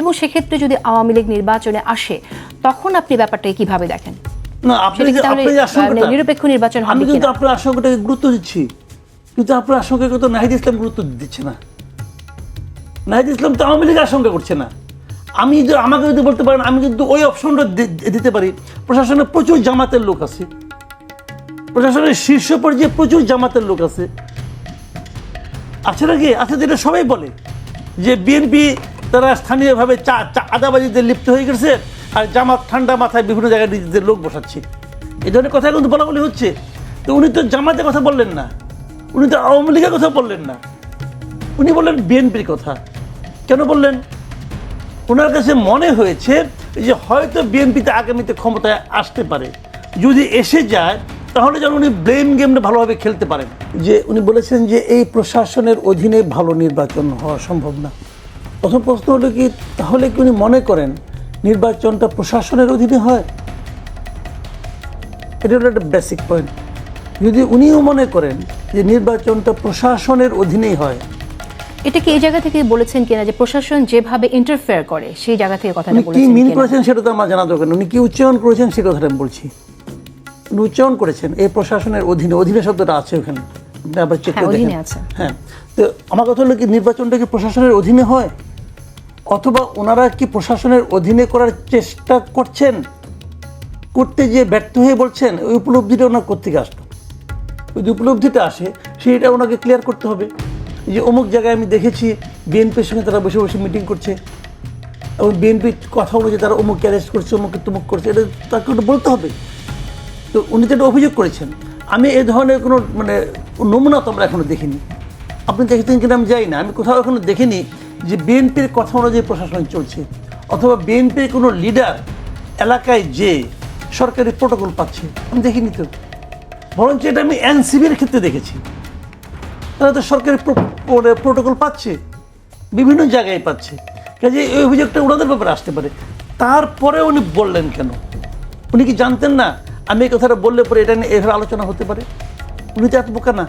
এবং সেক্ষেত্রে যদি আওয়ামী লীগ নির্বাচনে আসে তখন আপনি ব্যাপারটাকে কীভাবে দেখেন? না আপনি নিরপেক্ষ নির্বাচন আমি কিন্তু আপনার আশঙ্কাটাকে গুরুত্ব দিচ্ছি। কিন্তু আপনার আশঙ্কাকে তো নাহিদ ইসলাম গুরুত্ব দিচ্ছে না। নাহিদ ইসলাম তো আওয়ামী লীগ আশঙ্কা করছে না। আমি যদি আমাকে যদি বলতে পারেন আমি কিন্তু ওই অপশনটা দিতে পারি। প্রশাসনে প্রচুর জামাতের লোক আছে। প্রশাসনের শীর্ষ পর্যায়ে প্রচুর জামাতের লোক আছে। আছে নাকি আছে যেটা সবাই বলে যে বিএনপি তারা স্থানীয়ভাবে চা চা আদাবাজিতে লিপ্ত হয়ে গেছে আর জামাত ঠান্ডা মাথায় বিভিন্ন জায়গায় নিজেদের লোক বসাচ্ছে। এই ধরনের কথা কিন্তু বলা বলি হচ্ছে। তো উনি তো জামাতের কথা বললেন না। উনি তো আওয়ামী লীগের কথা বললেন না। উনি বললেন বিএনপির কথা। কেন বললেন? ওনার কাছে মনে হয়েছে যে হয়তো বিএনপিতে আগামীতে ক্ষমতায় আসতে পারে। যদি এসে যায়, তাহলে যেন উনি ব্লেম গেমটা ভালোভাবে খেলতে পারেন। যে উনি বলেছেন যে এই প্রশাসনের অধীনে ভালো নির্বাচন হওয়া সম্ভব না। প্রথম প্রশ্ন হলো কি তাহলে কি উনি মনে করেন নির্বাচনটা প্রশাসনের অধীনে হয়? এটা হলো একটা বেসিক পয়েন্ট যদি উনিও মনে করেন যে নির্বাচনটা প্রশাসনের অধীনেই হয়। এটা কি এই জায়গা থেকে বলেছেন কিনা যে প্রশাসন যেভাবে ইন্টারফেয়ার করে সেই জায়গা থেকে কথাটা উনি কি মিন করেছেন সেটা তো আমার জানা দরকার উনি কি উচ্চারণ করেছেন সে কথাটা আমি বলছি। উনি উচ্চারণ করেছেন এই প্রশাসনের অধীনে অধীনে শব্দটা আছে ওখানে। আবার চেক হ্যাঁ, করে দেখেন। হ্যাঁ। তো আমার কথা হলো কি নির্বাচনটা কি প্রশাসনের অধীনে হয়? অথবা ওনারা কি প্রশাসনের অধীনে করার চেষ্টা করছেন? করতে যে ব্যর্থ হয়ে বলছেন, ওই উপলব্ধিটা ওনার কোথেকে আসলো? ওই যে উপলব্ধিটা আসে সেইটা ওনাকে ক্লিয়ার করতে হবে। যে অমুক জায়গায় আমি দেখেছি বিএনপির সঙ্গে তারা বসে বসে মিটিং করছে। এবং বিএনপির কথা অনুযায়ী তারা অমুক অ্যারেস্ট করছে অমুক তুমুক করছে, এটা তাকে ওটা বলতে হবে। তো উনি তো এটা অভিযোগ করেছেন। আমি এ ধরনের কোনো মানে নমুনা তো আমরা এখনও দেখিনি। আপনি দেখেছেন কিনা আমি যাই না। আমি কোথাও এখনও দেখিনি যে বিএনপির কথা অনুযায়ী প্রশাসন চলছে, অথবা বিএনপির কোনো লিডার এলাকায় যে সরকারি প্রোটোকল পাচ্ছে, আমি দেখিনি তো। বরঞ্চ এটা আমি এনসিবির ক্ষেত্রে দেখেছি। তারা তো সরকারি প্রোটোকল পাচ্ছে, বিভিন্ন জায়গায় পাচ্ছে। কাজে এই অভিযোগটা ওনাদের ব্যাপারে আসতে পারে। তারপরে উনি বললেন কেন? উনি কি জানতেন না আমি এই কথাটা বললে পরে এটা নিয়ে এভাবে আলোচনা হতে পারে? উনি তো এত বোকা না।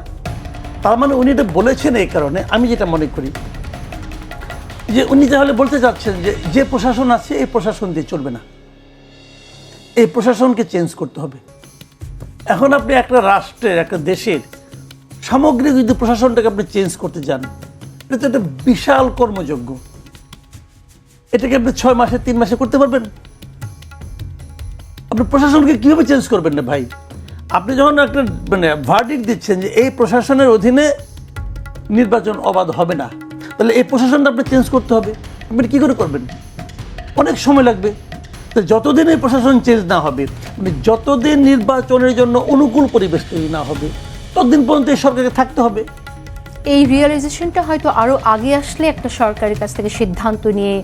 তার মানে উনি এটা বলেছেন এই কারণে আমি যেটা মনে করি যে উনি তাহলে বলতে চাচ্ছেন যে যে প্রশাসন আছে, এই প্রশাসন দিয়ে চলবে না। এই প্রশাসনকে চেঞ্জ করতে হবে। এখন আপনি একটা রাষ্ট্রের, একটা দেশের সামগ্রিক যদি প্রশাসনটাকে আপনি চেঞ্জ করতে যান, এটা তো একটা বিশাল কর্মযজ্ঞ। এটাকে আপনি ছয় মাসে, তিন মাসে করতে পারবেন। আপনি প্রশাসনকে কীভাবে চেঞ্জ করবেন না ভাই? আপনি যখন একটা মানে ভার্ডিক দিচ্ছেন যে এই প্রশাসনের অধীনে নির্বাচন অবাধ হবে না তাহলে এই প্রশাসনটা আপনি চেঞ্জ করতে হবে। আপনি কী করে করবেন? অনেক সময় লাগবে। তো যতদিন এই প্রশাসন চেঞ্জ না হবে মানে যতদিন নির্বাচনের জন্য অনুকূল পরিবেশ তৈরি না হবে ততদিন পর্যন্ত এই সরকারকে থাকতে হবে। এই রিয়েলাইজেশনটা হয়তো আরও আগে আসলে একটা সরকারের কাছ থেকে সিদ্ধান্ত নিয়ে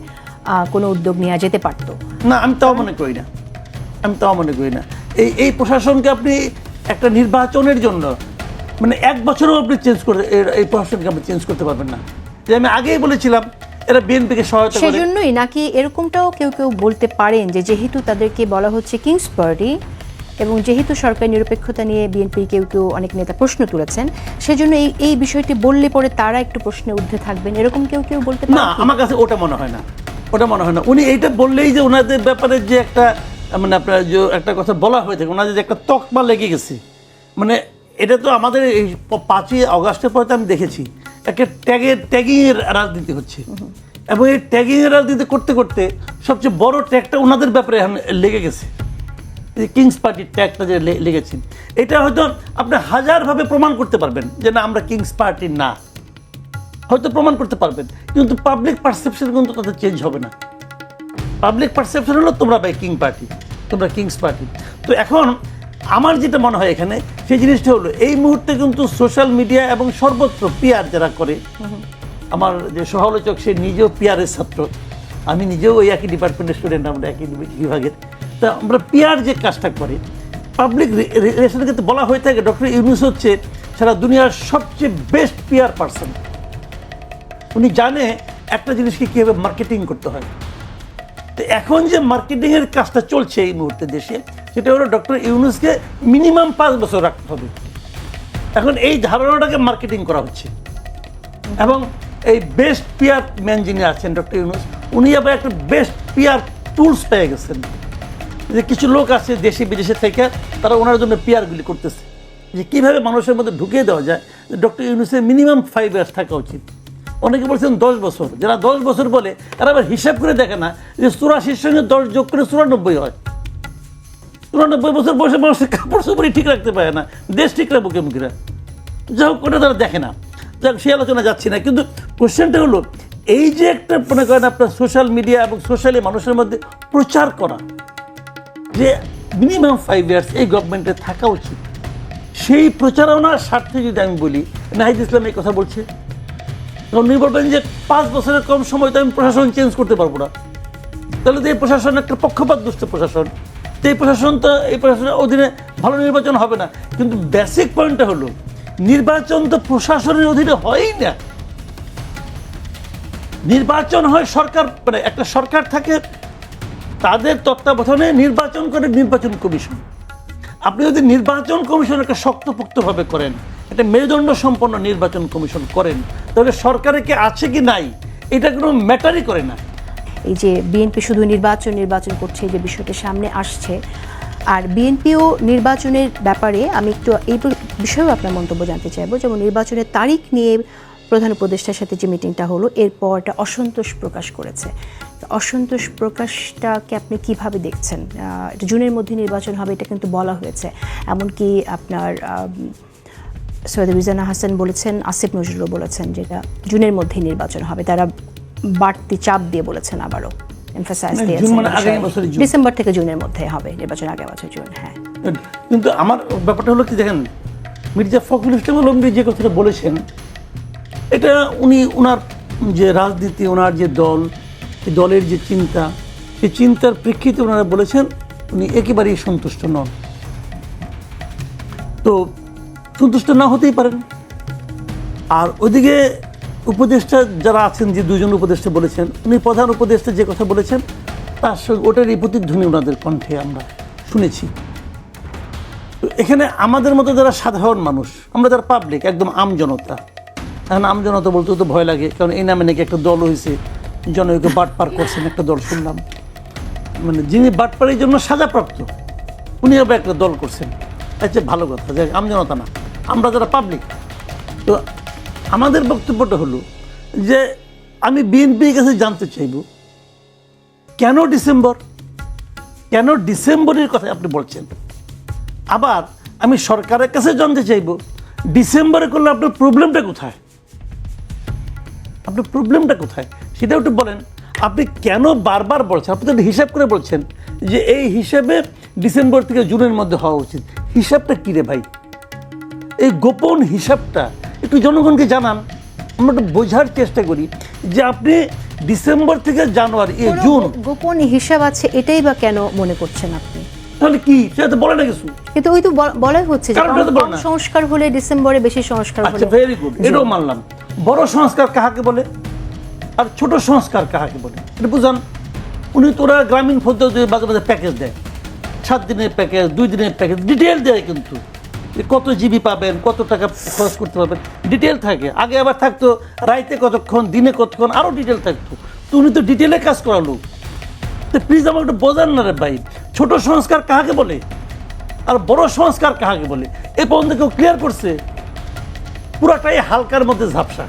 কোনো উদ্যোগ নেওয়া যেতে পারতো। না আমি তাও মনে করি না। আমি তাও মনে করি না। এই এই প্রশাসনকে আপনি একটা নির্বাচনের জন্য মানে এক বছরও আপনি চেঞ্জ করে এই প্রশাসনকে আপনি চেঞ্জ করতে পারবেন না। যে আমি আগেই বলেছিলাম এরা বিএনপিকে সহায়তা করে। সেজন্যই নাকি এরকমটাও কেউ কেউ বলতে পারেন যে যেহেতু তাদেরকে বলা হচ্ছে কিংস পার্টি এবং যেহেতু সরকার নিরপেক্ষতা নিয়ে বিএনপির কেউ কেউ অনেক নেতা প্রশ্ন তুলেছেন সেজন্য এই এই বিষয়টি বললে পরে তারা একটু প্রশ্নে ঊর্ধ্বে থাকবেন। এরকম কেউ কেউ বলতে না আমার কাছে ওটা মনে হয় না। ওটা মনে হয় না। উনি এইটা বললেই যে ওনাদের ব্যাপারে যে একটা মানে আপনার যে একটা কথা বলা হয়ে থাকে ওনাদের যে একটা তকমা লেগে গেছে। মানে এটা তো আমাদের এই পাঁচই আগস্টের পরে তো আমি দেখেছি। একটা ট্যাগের ট্যাগিংয়ের রাজনীতি হচ্ছে। এবং এই ট্যাগিংয়ের রাজনীতি করতে করতে সবচেয়ে বড় ট্যাগটা ওনাদের ব্যাপারে লেগে গেছে। কিংস পার্টির ট্যাগটা যে লে- লেগেছে, এটা হয়তো আপনি হাজারভাবে প্রমাণ করতে পারবেন যে না, আমরা কিংস পার্টি না। হয়তো প্রমাণ করতে পারবেন, কিন্তু পাবলিক পারসেপশন কিন্তু তাদের চেঞ্জ হবে না। পাবলিক পারসেপশন হলো তোমরা ভাই কিং পার্টি তোমরা কিংস পার্টি তো এখন আমার যেটা মনে হয় এখানে, সেই জিনিসটা হলো, এই মুহূর্তে কিন্তু সোশ্যাল মিডিয়া এবং সর্বত্র পিয়ার যারা করে, আমার যে সহালোচক সে নিজেও পিয়ারের ছাত্র। আমি নিজেও ওই একই ডিপার্টমেন্টের স্টুডেন্ট আমরা একই বিভাগের। তা আমরা পিয়ার যে কাজটা করে পাবলিক রিলেশনের ক্ষেত্রে বলা হয়ে থাকে ডক্টর ইউনুস হচ্ছে সারা দুনিয়ার সবচেয়ে বেস্ট পিয়ার পার্সন উনি জানে একটা জিনিসকে কীভাবে মার্কেটিং করতে হয়। তো এখন যে মার্কেটিংয়ের কাজটা চলছে এই মুহূর্তে দেশে সেটা হলো ডক্টর ইউনুসকে মিনিমাম পাঁচ বছর রাখতে হবে। এখন এই ধারণাটাকে মার্কেটিং করা হচ্ছে। এবং এই বেস্ট পিয়ার ম্যান যিনি আছেন, ডক্টর ইউনুস, উনি আবার একটা বেস্ট পিয়ার টুলস পেয়ে গেছেন। যে কিছু লোক আছে দেশে, বিদেশে থেকে, তারা ওনার জন্য পিয়ারগুলি করতেছে। যে কীভাবে মানুষের মধ্যে ঢুকিয়ে দেওয়া যায়, যে ডক্টর ইউনুসের মিনিমাম ফাইভ ইয়ার্স থাকা উচিত। অনেকে বলছেন দশ বছর। যারা দশ বছর বলে, তারা আবার হিসাব করে দেখে না যে চুরাশির সঙ্গে দশ যোগ করে চুরানব্বই হয়। চুরানব্বই বছর বয়সে মানুষের কাপড় চোপড়ই ঠিক রাখতে পারে না, দেশ ঠিক রাখব কেমকিরা যাই হোক, ওটা তারা দেখে না। যাক সেই আলোচনা যাচ্ছি না, কিন্তু কোশ্চেনটা হলো, এই যে একটা মনে করেন আপনার সোশ্যাল মিডিয়া এবং সোশ্যালি মানুষের মধ্যে প্রচার করা, যে মিনিমাম ফাইভ ইয়ার্স এই গভর্নমেন্টে থাকা উচিত, সেই প্রচারণার স্বার্থে যদি আমি বলি, নাহিদ ইসলাম এই কথা বলছে তখন উনি বলবেন যে পাঁচ বছরের কম সময় তো আমি প্রশাসন চেঞ্জ করতে পারব না। তাহলে তো এই প্রশাসন একটা পক্ষপাত দুষ্ট প্রশাসন। তো এই প্রশাসন তো, এই প্রশাসনের অধীনে ভালো নির্বাচন হবে না। কিন্তু বেসিক পয়েন্টটা হলো, নির্বাচন তো প্রশাসনের অধীনে হয়ই না। নির্বাচন হয় সরকার মানে একটা সরকার থাকে, তাদের তত্ত্বাবধানে নির্বাচন করে নির্বাচন কমিশন। আপনি যদি নির্বাচন কমিশন একটা শক্তপোক্তভাবে করেন, একটা মেরুদণ্ড সম্পন্ন নির্বাচন কমিশন করেন, তাহলে সরকারে কি আছে কি নাই, এটা কোনো ম্যাটারই করে না। এই যে বিএনপি শুধু নির্বাচন নির্বাচন করছে যে বিষয়টা সামনে আসছে। আর বিএনপিও নির্বাচনের ব্যাপারে আমি একটু এই বিষয়েও আপনার মন্তব্য জানতে চাইব, যেমন নির্বাচনের তারিখ নিয়ে প্রধান উপদেষ্টার সাথে যে মিটিংটা হলো এরপর একটা অসন্তোষ প্রকাশ করেছে। অসন্তোষ প্রকাশটাকে আপনি কীভাবে দেখছেন? এটা জুনের মধ্যে নির্বাচন হবে, এটা কিন্তু বলা হয়েছে। এমনকি আপনার সৈয়দ রিজানা হাসান বলেছেন, আসিফ নজরুলও বলেছেন যেটা জুনের মধ্যেই নির্বাচন হবে। তারা বাড়তি চাপ দিয়ে বলেছেন আবারও। এমফাসাইজ মানে দিয়েছেন মানে। ডিসেম্বর থেকে জুনের মধ্যে হবে নির্বাচন আগামী বছর জুন হ্যাঁ। কিন্তু আমার ব্যাপারটা হলো কি দেখেন মির্জা ফখরুল ইসলাম আলমগীর যে কথাটা বলেছেন এটা উনি ওনার যে রাজনীতি ওনার যে দল দলের যে চিন্তা সেই চিন্তার প্রেক্ষিতে ওনারা বলেছেন উনি একেবারেই সন্তুষ্ট নন। তো সন্তুষ্ট না হতেই পারেন। আর ওইদিকে উপদেষ্টা যারা আছেন, যে দুজন উপদেষ্টা বলেছেন, উনি প্রধান উপদেষ্টা যে কথা বলেছেন, তার সঙ্গে ওটারই প্রতিধ্বনি ওনাদের কণ্ঠে আমরা শুনেছি। এখানে আমাদের মতো যারা সাধারণ মানুষ, আমরা যারা পাবলিক একদম আম জনতা, এখন আম জনতা বলতে তো ভয় লাগে, কারণ এই নামে নাকি একটা দল হয়েছে, জনকে বাট পার করছেন, একটা দল শুনলাম। মানে যিনি বাটপাড়ির জন্য সাজাপ্রাপ্ত উনি আবার একটা দল করছেন। আচ্ছা ভালো কথা যে আমজনতা না, আমরা যারা পাবলিক তো আমাদের বক্তব্যটা হলো যে আমি বিএনপির কাছে জানতে চাইব, কেন ডিসেম্বর? কেন ডিসেম্বরের কথা আপনি বলছেন? আবার আমি সরকারের কাছে জানতে চাইব, ডিসেম্বরে করলে আপনার প্রবলেমটা কোথায়? আপনার প্রবলেমটা কোথায়? সেটা একটু বলেন। আপনি কেন বারবার বলছেন? আপনি তো হিসাব করে বলছেন যে এই হিসাবে ডিসেম্বর থেকে জুনের মধ্যে হওয়া উচিত। হিসাবটা কী রে ভাই? এই গোপন হিসাবটা একটু জনগণকে জানান। আমরা একটু বোঝার চেষ্টা করি যে আপনি ডিসেম্বর থেকে জানুয়ারি এই জুন। গোপন হিসাব আছে এটাই বা কেন মনে করছেন আপনি? তাহলে কি? সেটা তো বলে না কিছু। কিন্তু ওই তো বলাই হচ্ছে যে তো। সংস্কার হলে ডিসেম্বরে বেশি সংস্কার আচ্ছা ভেরি গুড এটাও মানলাম। বড় সংস্কার কাহাকে বলে? আর ছোট সংস্কার কাহাকে বলে? এটা বুঝান। উনি তোরা গ্রামীণ পদ্ধতি মাঝে মাঝে প্যাকেজ দেয়। সাত দিনের প্যাকেজ দুই দিনের প্যাকেজ ডিটেল দেয় কিন্তু। কত জিবি পাবেন, কত টাকা খরচ করতে পারবেন? ডিটেল থাকে। আগে আবার থাকতো, রাইতে কতক্ষণ, দিনে কতক্ষণ আরও ডিটেল থাকতো। তুমি তো ডিটেলে কাজ করালো। তো প্লিজ আমাকে একটু বোঝান না রে ভাই। ছোট সংস্কার কাহাকে বলে? আর বড় সংস্কার কাহাকে বলে? এ পর্যন্ত কেউ ক্লিয়ার করছে? পুরাটাই হালকার মধ্যে ঝাপসা।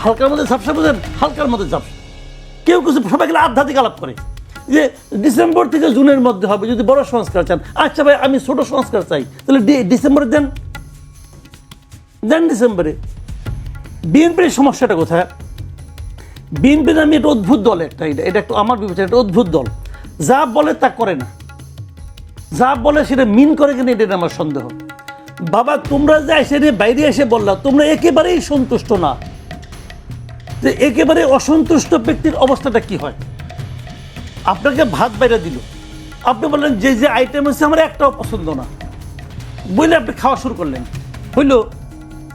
হালকার মধ্যে ঝাপসা বুঝেন? হালকার মধ্যে ঝাপসা। কেউ কিছু সবাই গেলে আধ্যাত্মিক আলাপ করে। যে ডিসেম্বর থেকে জুনের মধ্যে হবে, যদি বড় সংস্কার চান। আচ্ছা ভাই, আমি ছোট সংস্কার চাই। তাহলে ডিসেম্বরে দেন। দেন ডিসেম্বরে। বিএনপির সমস্যাটা কোথায়? বিএনপি নামে একটা অদ্ভুত দল একটা, এটা এটা একটু আমার বিবেচনা একটা অদ্ভুত দল। যা বলে তা করে না। যা বলে সেটা মিন করে কিনা এটা আমার সন্দেহ। বাবা, তোমরা যে এসে বাইরে এসে বললা, তোমরা একেবারেই সন্তুষ্ট না। যে একেবারে অসন্তুষ্ট ব্যক্তির অবস্থাটা কি হয়? আপনাকে ভাত বাইরে দিল। আপনি বললেন, যে যে আইটেম আছে আমার একটাও পছন্দ না। বলে আপনি খাওয়া শুরু করলেন। হইল,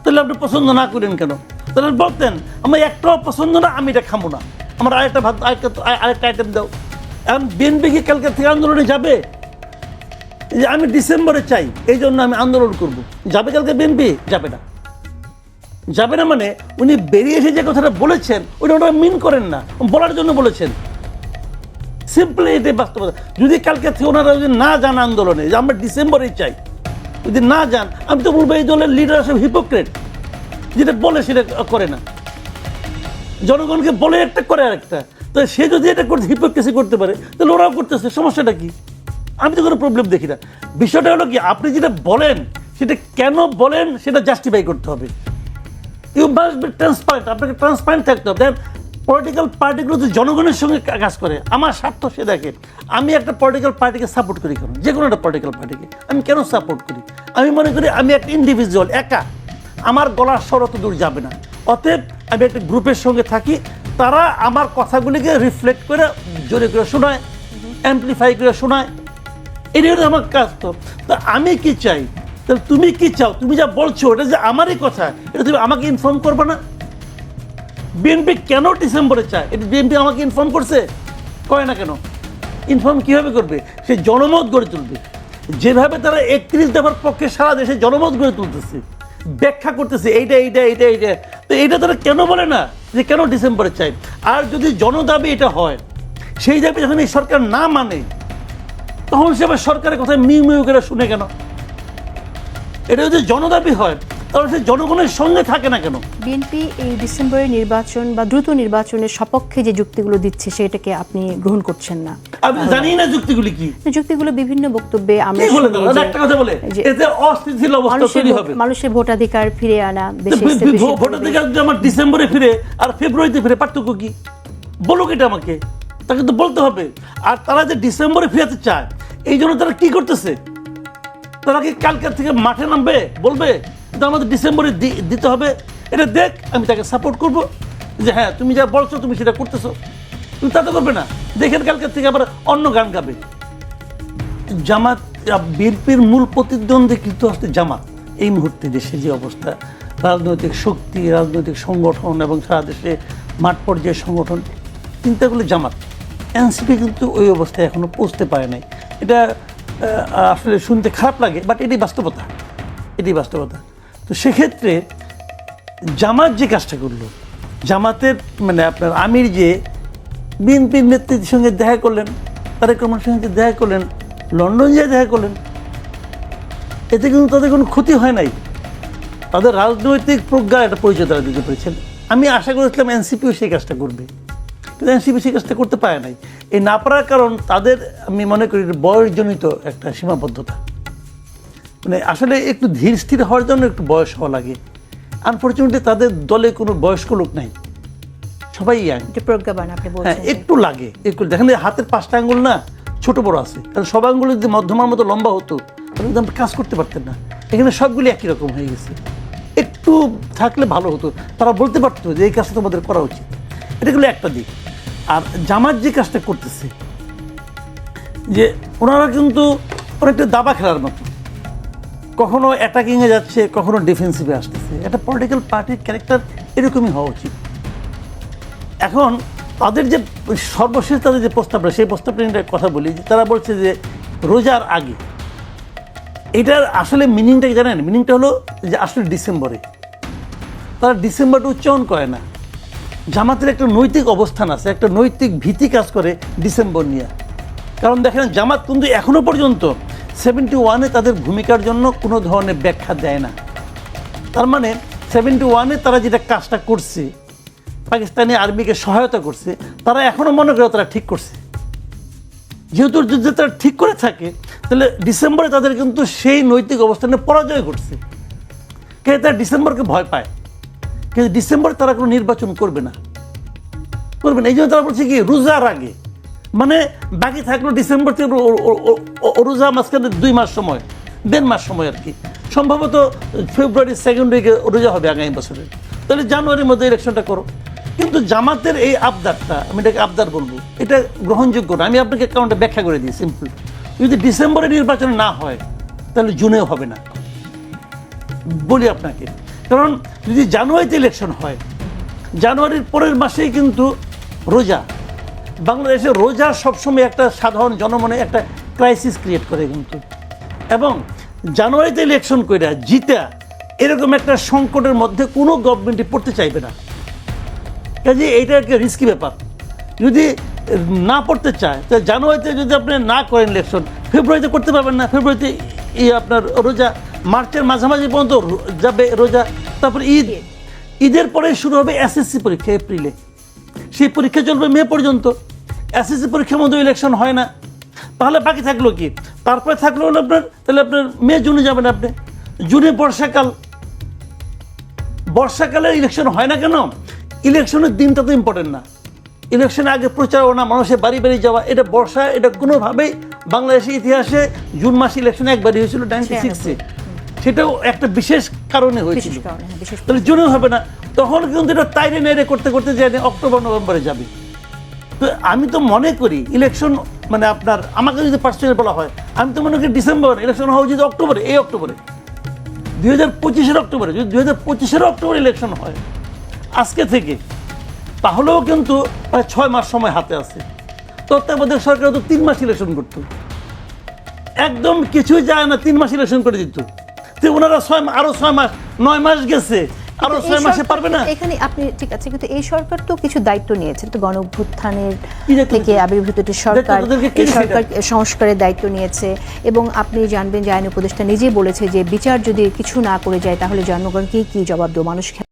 তাহলে আপনি পছন্দ না করেন কেন? তাহলে বলতেন, আমার একটাও পছন্দ না, আমি এটা খাব না। আমার আরেকটা ভাত, আরেকটা আরেকটা আইটেম দাও। এখন বিএনপি কি কালকে থেকে আন্দোলনে যাবে? যে আমি ডিসেম্বরে চাই, এই জন্য আমি আন্দোলন করব। যাবে কালকে বিএনপি যাবে না। যাবে না মানে উনি বেরিয়ে এসে যে কথাটা বলেছেন, ওটা ওটা মিন করেন না। বলার জন্য বলেছেন। সিম্পলি এটাই বাস্তবতা। যদি কালকে ওনারা যদি না যান আন্দোলনে, যে আমরা ডিসেম্বরে চাই, যদি না যান, আমি তো বলব এই দলের লিডার সব হিপোক্রেট যেটা বলে সেটা করে না। জনগণকে বলে একটা করে আরেকটা। তো সে যদি এটা করতে হিপোক্রেসি করতে পারে, তাহলে ওরাও করতেছে, সমস্যাটা কি? আমি তো কোনো প্রবলেম দেখি না। বিষয়টা হলো কি, আপনি যেটা বলেন, সেটা কেন বলেন, সেটা জাস্টিফাই করতে হবে। ইউ মাস্ট বি ট্রান্সপারেন্ট আপনাকে ট্রান্সপারেন্ট থাকতে হবে। পলিটিক্যাল পার্টিগুলো তো জনগণের সঙ্গে কাজ করে। আমার স্বার্থ সে দেখে। আমি একটা পলিটিক্যাল পার্টিকে সাপোর্ট করি কেন? যে কোনো একটা পলিটিক্যাল পার্টিকে আমি কেন সাপোর্ট করি? আমি মনে করি আমি একটা ইন্ডিভিজুয়াল একা। আমার গলার স্বর অত দূর যাবে না। অতএব আমি একটা গ্রুপের সঙ্গে থাকি। তারা আমার কথাগুলিকে রিফ্লেক্ট করে, জোরে করে শোনায় অ্যাম্পলিফাই করে শোনায়। এটাই হলো আমার কাজ তো। তা আমি কি চাই? তাহলে তুমি কি চাও? তুমি যা বলছো, এটা যে আমারই কথা, এটা তুমি আমাকে ইনফর্ম করবে না? বিএনপি কেন ডিসেম্বরে চায়? এটা বিএনপি আমাকে ইনফর্ম করছে? কয় না কেন? ইনফর্ম কীভাবে করবে? সে জনমত গড়ে তুলবে। যেভাবে তারা একত্রিশ দফার পক্ষে সারা দেশে জনমত গড়ে তুলতেছে, ব্যাখ্যা করতেছে, এইটা এইটা এইটা এইটা। তো এইটা তারা কেন বলে না যে কেন ডিসেম্বরে চাই আর যদি জনদাবি এটা হয়, সেই দাবি যখন এই সরকার না মানে তখন সে আবার সরকারের কথা মিউ মিউ করে শুনে কেন? এটা যদি জনদাবি হয় সে জনগণের সঙ্গে থাকে না কেন? বিএনপি এই ডিসেম্বরের নির্বাচন বা দ্রুত নির্বাচনের সপক্ষে যে যুক্তিগুলো দিচ্ছে সেটাকে আপনি গ্রহণ করছেন না। আমি জানি না যুক্তিগুলি কি। যুক্তিগুলো বিভিন্ন বক্তব্যে আমরা একটা কথা বলে এতে অস্থিতিশীল অবস্থা তৈরি হবে। মানুষের ভোটাধিকার ফিরে আনা ভোটের যদি আমার ডিসেম্বরে ফিরে আর ফেব্রুয়ারিতে ফিরে পার্থক্য কি? বলুক এটা আমাকে। তাকে তো বলতে হবে। আর তারা যে ডিসেম্বরে ফিরাতে চায় এই জন্য তারা কি করতেছে? তারা কি কালকের থেকে মাঠে নামবে? বলবে? যে আমাদের ডিসেম্বরে দিতে হবে। এটা দেখ, আমি তাকে সাপোর্ট করব যে হ্যাঁ তুমি যা বলছো, তুমি সেটা করতেছো। তুমি তা তো করবে না। দেখেন কালকের থেকে আবার অন্য গান গাবে। জামাত বিএনপির মূল প্রতিদ্বন্দ্বী কিন্তু হচ্ছে জামাত। এই মুহূর্তে দেশে যে অবস্থা, রাজনৈতিক শক্তি, রাজনৈতিক সংগঠন এবং সারা দেশে মাঠ পর্যায়ের সংগঠন চিন্তাগুলো জামাত। এনসিপি কিন্তু ওই অবস্থায় এখনও পৌঁছতে পারে নাই। এটা আসলে শুনতে খারাপ লাগে বাট এটি বাস্তবতা। এটাই বাস্তবতা। তো সেক্ষেত্রে জামাত যে কাজটা করল, জামাতের মানে আপনার আমির যে বিএনপির নেতৃত্বের সঙ্গে দেখা করলেন, তারেক রহমানের সঙ্গে দেখা করলেন, লন্ডন যেয়ে দেখা করলেন, এতে কিন্তু তাদের কোনো ক্ষতি হয় নাই। তাদের রাজনৈতিক প্রজ্ঞার একটা পরিচয় তারা দিতে পেরেছেন। আমি আশা করেছিলাম এনসিপিও সেই কাজটা করবে। কিন্তু এনসিপি সেই কাজটা করতে পারে নাই। এই না পারার কারণ তাদের, আমি মনে করি, বয়সজনিত একটা সীমাবদ্ধতা। মানে আসলে একটু ধীর স্থির হওয়ার জন্য একটু বয়স হওয়া লাগে। আনফর্চুনেটলি তাদের দলে কোনো বয়স্ক লোক নাই। সবাই ইয়াং প্রজ্ঞাবান আপনি হ্যাঁ একটু লাগে। একটু দেখেন হাতের পাঁচটা আঙ্গুল না ছোট বড় আছে। কারণ সব আঙ্গুল যদি মধ্যমার মতো লম্বা হতো তাহলে কিন্তু কাজ করতে পারতেন না। এখানে সবগুলি একই রকম হয়ে গেছে। একটু থাকলে ভালো হতো। তারা বলতে পারতো যে এই কাজটা তোমাদের করা উচিত। এটা হলো একটা দিক। আর জামাত যে কাজটা করতেছে যে ওনারা কিন্তু অনেকটা দাবা খেলার মতো। কখনো অ্যাটাকিংয়ে যাচ্ছে, কখনো ডিফেন্সিভে আসতেছে। একটা পলিটিক্যাল পার্টির ক্যারেক্টার এরকমই হওয়া উচিত। এখন তাদের যে সর্বশেষ তাদের যে প্রস্তাবটা, সেই প্রস্তাবটা নিয়ে কথা বলি, যে তারা বলছে যে রোজার আগে, এটার আসলে মিনিংটা জানেন? মিনিংটা হলো যে আসলে ডিসেম্বরে। তারা ডিসেম্বরটা উচ্চারণ করে না। জামাতের একটা নৈতিক অবস্থান আছে, একটা নৈতিক ভীতি কাজ করে ডিসেম্বর নিয়ে। কারণ দেখেন, জামাত কিন্তু এখনও পর্যন্ত সেভেন্টি ওয়ানে তাদের ভূমিকার জন্য কোনো ধরনের ব্যাখ্যা দেয় না। তার মানে সেভেন্টি ওয়ানে তারা যেটা কাজটা করছে, পাকিস্তানি আর্মিকে সহায়তা করছে, তারা এখনও মনে করে তারা ঠিক করছে। যেহেতু যদি তারা ঠিক করে থাকে, তাহলে ডিসেম্বরে তাদের কিন্তু সেই নৈতিক অবস্থানে পরাজয় ঘটছে। কে তারা ডিসেম্বরকে ভয় পায়, কিন্তু ডিসেম্বরে তারা কোনো নির্বাচন করবে না। করবে না। এই জন্য তারা বলছে কি, রোজার আগে মানে বাকি থাকল ডিসেম্বর থেকে রোজা মাঝখানে দুই মাস সময়, দেড় মাস সময় আর কি। সম্ভবত ফেব্রুয়ারি সেকেন্ড উইকে রোজা হবে আগামী বছরে তাহলে জানুয়ারির মধ্যে ইলেকশনটা করো। কিন্তু জামাতের এই আবদারটা, আমি এটাকে আবদার বলব, এটা গ্রহণযোগ্য না। আমি আপনাকে কারণটা ব্যাখ্যা করে দিই সিম্পল যদি ডিসেম্বরে নির্বাচন না হয়, তাহলে জুনেও হবে না। বলি আপনাকে, কারণ যদি জানুয়ারিতে ইলেকশন হয়, জানুয়ারির পরের মাসেই কিন্তু রোজা। বাংলাদেশে রোজা সবসময় একটা সাধারণ জনমনে একটা ক্রাইসিস ক্রিয়েট করে কিন্তু। এবং জানুয়ারিতে ইলেকশন কইরা জিতা এরকম একটা সংকটের মধ্যে কোনো গভর্নমেন্টই পড়তে চাইবে না। কাজে এইটা একটা রিস্কি ব্যাপার। যদি না পড়তে চায় তো জানুয়ারিতে যদি আপনি না করেন ইলেকশন ফেব্রুয়ারিতে করতে পারবেন না। ফেব্রুয়ারিতে এই আপনার রোজা মার্চের মাঝামাঝি পর্যন্ত যাবে রোজা তারপর ঈদ। ঈদের পরে শুরু হবে এসএসসি পরীক্ষা এপ্রিলে। সেই পরীক্ষা চলবে মে পর্যন্ত। এসএসসি পরীক্ষার মধ্যে ইলেকশন হয় না। তাহলে বাকি থাকল কি? তারপরে থাকল হলো আপনার তাহলে আপনার মে জুনে যাবেন আপনি। জুনে বর্ষাকাল। বর্ষাকালে ইলেকশন হয় না কেন? ইলেকশনের দিনটা তো ইম্পর্টেন্ট না। ইলেকশনের আগে প্রচারণা মানুষের বাড়ি বাড়ি যাওয়া এটা বর্ষা এটা কোনোভাবেই বাংলাদেশের ইতিহাসে জুন মাসে ইলেকশন একবারই হয়েছিল নাইনটি সিক্সে সেটাও একটা বিশেষ কারণে হয়েছিল। হ্যাঁ, তাহলে জুনে হবে না। তখন কিন্তু এটা তাইরে নেড়ে করতে করতে যায় অক্টোবর নভেম্বরে যাবে। তো আমি তো মনে করি ইলেকশন মানে আপনার, আমাকে যদি পার্সোনালি বলা হয়, আমি তো মনে করি ডিসেম্বর ইলেকশন হওয়া উচিত অক্টোবরে এই অক্টোবরে দুই হাজার পঁচিশের অক্টোবরে যদি দুই হাজার পঁচিশের অক্টোবরে ইলেকশন হয়, আজকে থেকে, তাহলেও কিন্তু প্রায় ছয় মাস সময় হাতে আছে। তত্ত্বাবধায়ক সরকার তো তিন মাস ইলেকশন করতো। একদম কিছুই যায় না, তিন মাস ইলেকশন করে দিত। তো ওনারা ছয় মা- আরও ছয় মাস, নয় মাস গেছে আরও ছয় মাসে পারবে না? এখানে আপনি ঠিক আছে কিন্তু এই সরকার তো কিছু দায়িত্ব নিয়েছে তো গণ অভ্যুত্থানের থেকে আবির্ভূত একটি সরকার সরকার সংস্কারের দায়িত্ব নিয়েছে। এবং আপনি জানবেন যে আইন উপদেষ্টা নিজেই বলেছে যে বিচার যদি কিছু না করে যায় তাহলে জন্মগণকেই কি জবাব দেবো? মানুষ